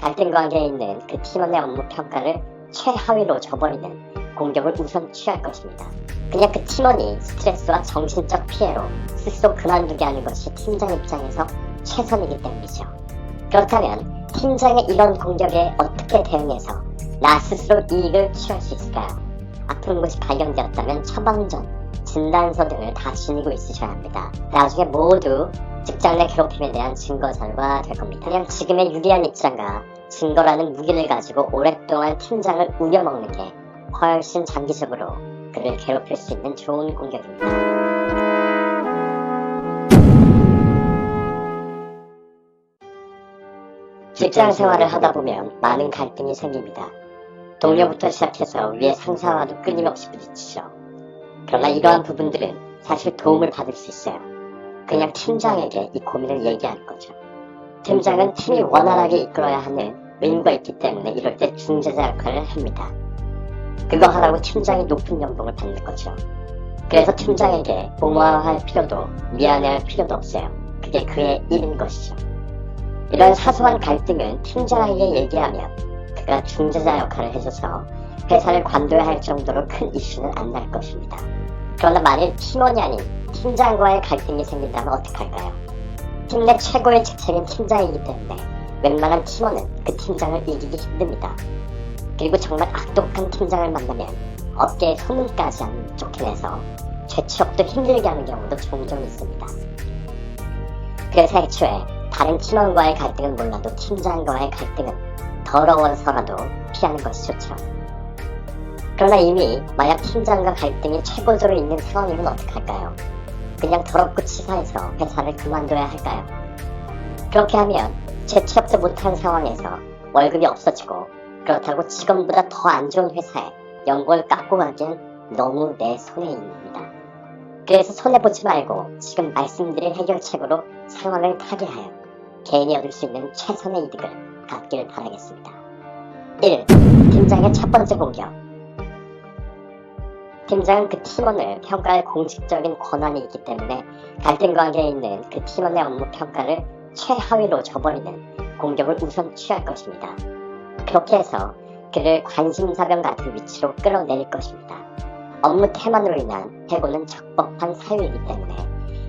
갈등 관계에 있는 그 팀원의 업무 평가를 최하위로 줘버리는 공격을 우선 취할 것입니다. 그냥 그 팀원이 스트레스와 정신적 피해로 스스로 그만두게 하는 것이 팀장 입장에서 최선이기 때문이죠. 그렇다면 팀장의 이런 공격에 어떻게 대응해서 나 스스로 이익을 취할 수 있을까요? 아픈 곳이 발견되었다면 처방전, 진단서 등을 다 지니고 있으셔야 합니다. 나중에 모두 직장 내 괴롭힘에 대한 증거 자료가 될 겁니다. 그냥 지금의 유리한 입장과 증거라는 무기를 가지고 오랫동안 팀장을 우려먹는 게 훨씬 장기적으로 그를 괴롭힐 수 있는 좋은 공격입니다. 직장 생활을 하다 보면 많은 갈등이 생깁니다. 동료부터 시작해서 위에 상사와도 끊임없이 부딪히죠. 그러나 이러한 부분들은 사실 도움을 받을 수 있어요. 그냥 팀장에게 이 고민을 얘기하는 거죠. 팀장은 팀이 원활하게 이끌어야 하는 의무가 있기 때문에 이럴 때 중재자 역할을 합니다. 그거 하라고 팀장이 높은 연봉을 받는 거죠. 그래서 팀장에게 고마워할 필요도 미안해할 필요도 없어요. 그게 그의 일인 것이죠. 이런 사소한 갈등은 팀장에게 얘기하면 그가 중재자 역할을 해줘서 회사를 관둬야 할 정도로 큰 이슈는 안 날 것입니다. 그러나 만일 팀원이 아닌 팀장과의 갈등이 생긴다면 어떡할까요? 팀 내 최고의 직책은 팀장이기 때문에 웬만한 팀원은 그 팀장을 이기기 힘듭니다. 그리고 정말 악독한 팀장을 만나면 어깨에 소문까지 안 쫓겨내서 재취업도 힘들게 하는 경우도 종종 있습니다. 그래서 애초에 다른 팀원과의 갈등은 몰라도 팀장과의 갈등은 더러워서라도 피하는 것이 좋죠. 그러나 이미 만약 팀장과 갈등이 최고조로 있는 상황이면 어떡할까요? 그냥 더럽고 치사해서 회사를 그만둬야 할까요? 그렇게 하면 재취업도 못한 상황에서 월급이 없어지고 그렇다고 직원보다 더 안 좋은 회사에 연봉을 깎고 가기엔 너무 내 손해 입니다. 그래서 손해보지 말고 지금 말씀드린 해결책으로 상황을 타개하여 개인이 얻을 수 있는 최선의 이득을 갖기를 바라겠습니다. 1. 팀장의 첫 번째 공격 팀장은 그 팀원을 평가할 공식적인 권한이 있기 때문에 갈등 관계에 있는 그 팀원의 업무 평가를 최하위로 줘버리는 공격을 우선 취할 것입니다. 그렇게 해서 그를 관심사병 같은 위치로 끌어내릴 것입니다. 업무 태만으로 인한 해고는 적법한 사유이기 때문에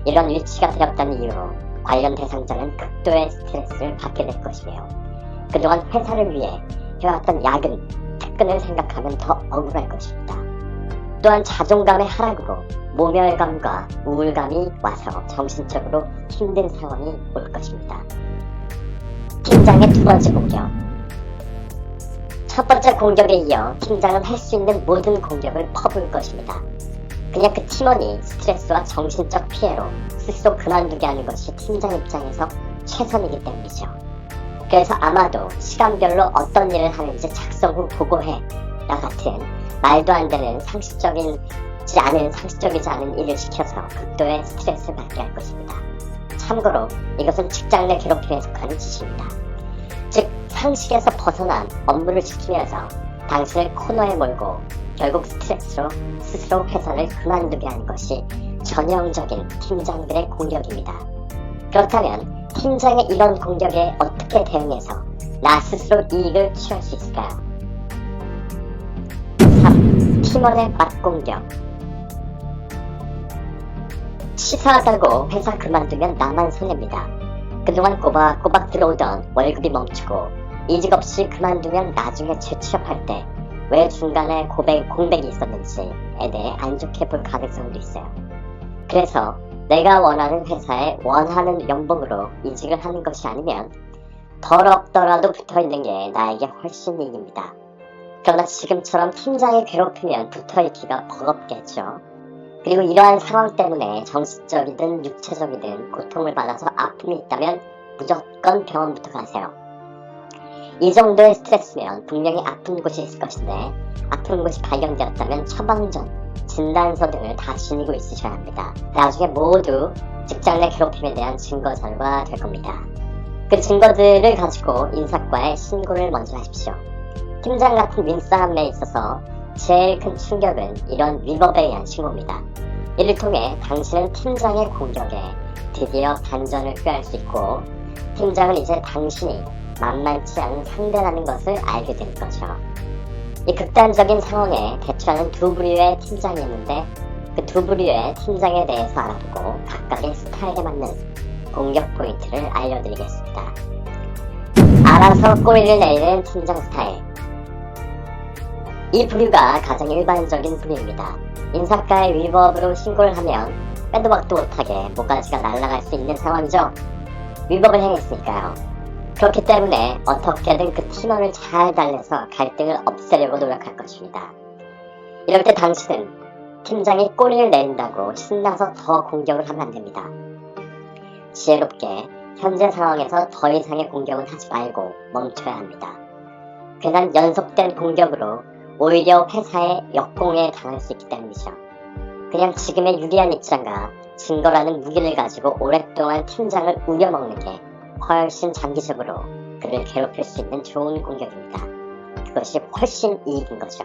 이런 위치가 되었다는 이유로 관련 대상자는 극도의 스트레스를 받게 될 것이며 그동안 회사를 위해 해왔던 야근, 특근을 생각하면 더 억울할 것입니다. 또한 자존감의 하락으로 모멸감과 우울감이 와서 정신적으로 힘든 상황이 올 것입니다. 팀장의 두 번째 공격. 첫 번째 공격에 이어 팀장은 할 수 있는 모든 공격을 퍼부을 것입니다. 그냥 그 팀원이 스트레스와 정신적 피해로 스스로 그만두게 하는 것이 팀장 입장에서 최선이기 때문이죠. 그래서 아마도 시간별로 어떤 일을 하는지 작성 후 보고해 나 같은 말도 안 되는 상식적이지 않은 상식적이지 않은 일을 시켜서 극도의 스트레스를 받게 할 것입니다. 참고로 이것은 직장 내 괴롭힘에 속하는 짓입니다. 즉 상식에서 벗어난 업무를 시키면서 당신을 코너에 몰고 결국 스트레스로 스스로 회사를 그만두게 하는 것이 전형적인 팀장들의 공격입니다. 그렇다면 팀장의 이런 공격에 어떻게 대응해서 나 스스로 이익을 취할 수 있을까요? 3. 팀원의 맞공격 치사하다고 회사 그만두면 나만 손해입니다. 그동안 꼬박꼬박 들어오던 월급이 멈추고 이직 없이 그만두면 나중에 재취업할 때 왜 중간에 고백, 공백이 있었는지에 대해 안 좋게 볼 가능성도 있어요. 그래서 내가 원하는 회사에 원하는 연봉으로 이직을 하는 것이 아니면 더럽더라도 붙어 있는 게 나에게 훨씬 이익입니다. 그러나 지금처럼 팀장이 괴롭히면 붙어 있기가 버겁겠죠. 그리고 이러한 상황 때문에 정신적이든 육체적이든 고통을 받아서 아픔이 있다면 무조건 병원부터 가세요. 이 정도의 스트레스면 분명히 아픈 곳이 있을 것인데 아픈 곳이 발견되었다면 처방전, 진단서 등을 다 지니고 있으셔야 합니다. 나중에 모두 직장 내 괴롭힘에 대한 증거 자료가 될 겁니다. 그 증거들을 가지고 인사과에 신고를 먼저 하십시오. 팀장 같은 윗사람에 있어서 제일 큰 충격은 이런 위법에 의한 신고입니다. 이를 통해 당신은 팀장의 공격에 드디어 반전을 꾀할 수 있고 팀장은 이제 당신이 만만치 않은 상대라는 것을 알게 된 거죠. 이 극단적인 상황에 대처하는 두 부류의 팀장이 있는데 그 두 부류의 팀장에 대해서 알아보고 각각의 스타일에 맞는 공격 포인트를 알려드리겠습니다. 알아서 꼬리를 내리는 팀장 스타일. 이 부류가 가장 일반적인 부류입니다. 인사가의 위법으로 신고를 하면 빼도 박도 못하게 모가지가 날아갈 수 있는 상황이죠. 위법을 행했으니까요. 그렇기 때문에 어떻게든 그 팀원을 잘 달래서 갈등을 없애려고 노력할 것입니다. 이럴 때 당신은 팀장이 꼬리를 내린다고 신나서 더 공격을 하면 안 됩니다. 지혜롭게 현재 상황에서 더 이상의 공격은 하지 말고 멈춰야 합니다. 괜한 연속된 공격으로 오히려 회사의 역공에 당할 수 있기 때문이죠. 그냥 지금의 유리한 입장과 증거라는 무기를 가지고 오랫동안 팀장을 우려먹는 게 훨씬 장기적으로 그를 괴롭힐 수 있는 좋은 공격입니다. 그것이 훨씬 이익인 거죠.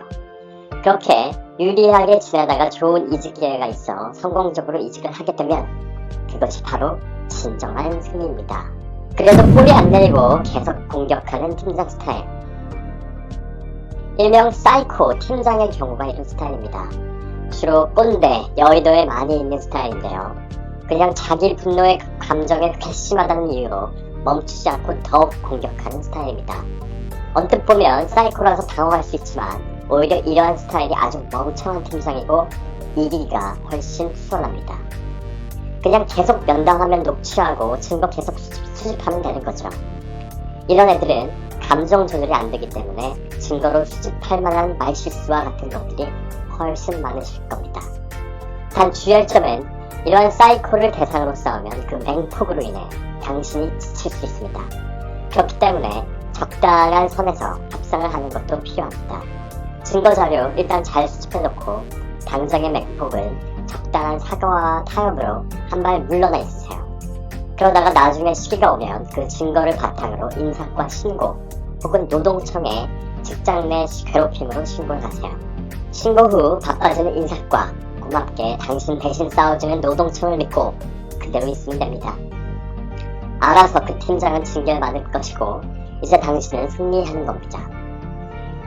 그렇게 유리하게 지내다가 좋은 이직 기회가 있어 성공적으로 이직을 하게 되면 그것이 바로 진정한 승리입니다. 그래도 꼬리 안 내리고 계속 공격하는 팀장 스타일. 일명 사이코 팀장의 경우가 이런 스타일입니다. 주로 꼰대, 여의도에 많이 있는 스타일인데요. 그냥 자기 분노의 감정에 괘씸하다는 이유로 멈추지 않고 더욱 공격하는 스타일입니다. 언뜻 보면 사이코라서 당황할 수 있지만 오히려 이러한 스타일이 아주 멍청한 팀장이고 이기기가 훨씬 수월합니다. 그냥 계속 면담하면 녹취하고 증거 계속 수집, 수집하면 되는 거죠. 이런 애들은 감정 조절이 안 되기 때문에 증거로 수집할 만한 말실수와 같은 것들이 훨씬 많으실 겁니다. 단 주의할 점은 이러한 사이코를 대상으로 싸우면 그 맹폭으로 인해 당신이 지칠 수 있습니다. 그렇기 때문에 적당한 선에서 협상을 하는 것도 필요합니다. 증거 자료 일단 잘 수집해놓고 당장의 맥폭은 적당한 사과와 타협으로 한 발 물러나 있으세요. 그러다가 나중에 시기가 오면 그 증거를 바탕으로 인사과 신고 혹은 노동청에 직장 내 괴롭힘으로 신고를 하세요. 신고 후 바빠지는 인사과 고맙게 당신 대신 싸워주는 노동청을 믿고 그대로 있으면 됩니다. 알아서 그 팀장은 징계를 받을 것이고 이제 당신은 승리하는 겁니다.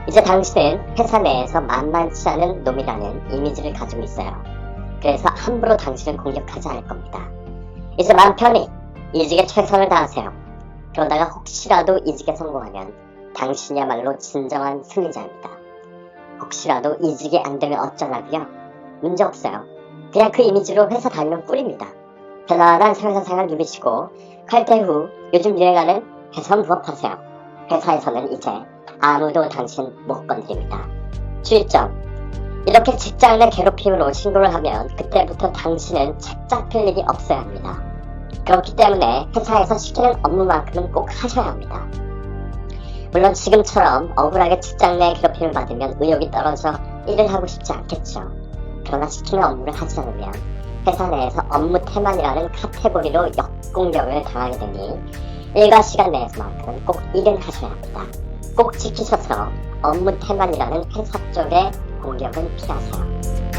이제 당신은 회사 내에서 만만치 않은 놈이라는 이미지를 가지고 있어요. 그래서 함부로 당신을 공격하지 않을 겁니다. 이제 마음 편히 이직에 최선을 다하세요. 그러다가 혹시라도 이직에 성공하면 당신이야말로 진정한 승리자입니다. 혹시라도 이직이 안 되면 어쩌라고요? 문제 없어요. 그냥 그 이미지로 회사 다니면 꿀입니다. 편안한 회사 생활 누리시고 칼퇴 후 요즘 유행하는 회선 부업하세요. 회사에서는 이제 아무도 당신 못 건드립니다. 주의점. 이렇게 직장 내 괴롭힘으로 신고를 하면 그때부터 당신은 책 잡힐 일이 없어야 합니다. 그렇기 때문에 회사에서 시키는 업무만큼은 꼭 하셔야 합니다. 물론 지금처럼 억울하게 직장 내 괴롭힘을 받으면 의욕이 떨어져 일을 하고 싶지 않겠죠. 그러나 시키는 업무를 하지 않으면 회사 내에서 업무 태만이라는 카테고리로 역공격을 당하게 되니 일과 시간 내에서만큼은 꼭 일은 하셔야 합니다. 꼭 지키셔서 업무 태만이라는 회사 쪽의 공격은 피하세요.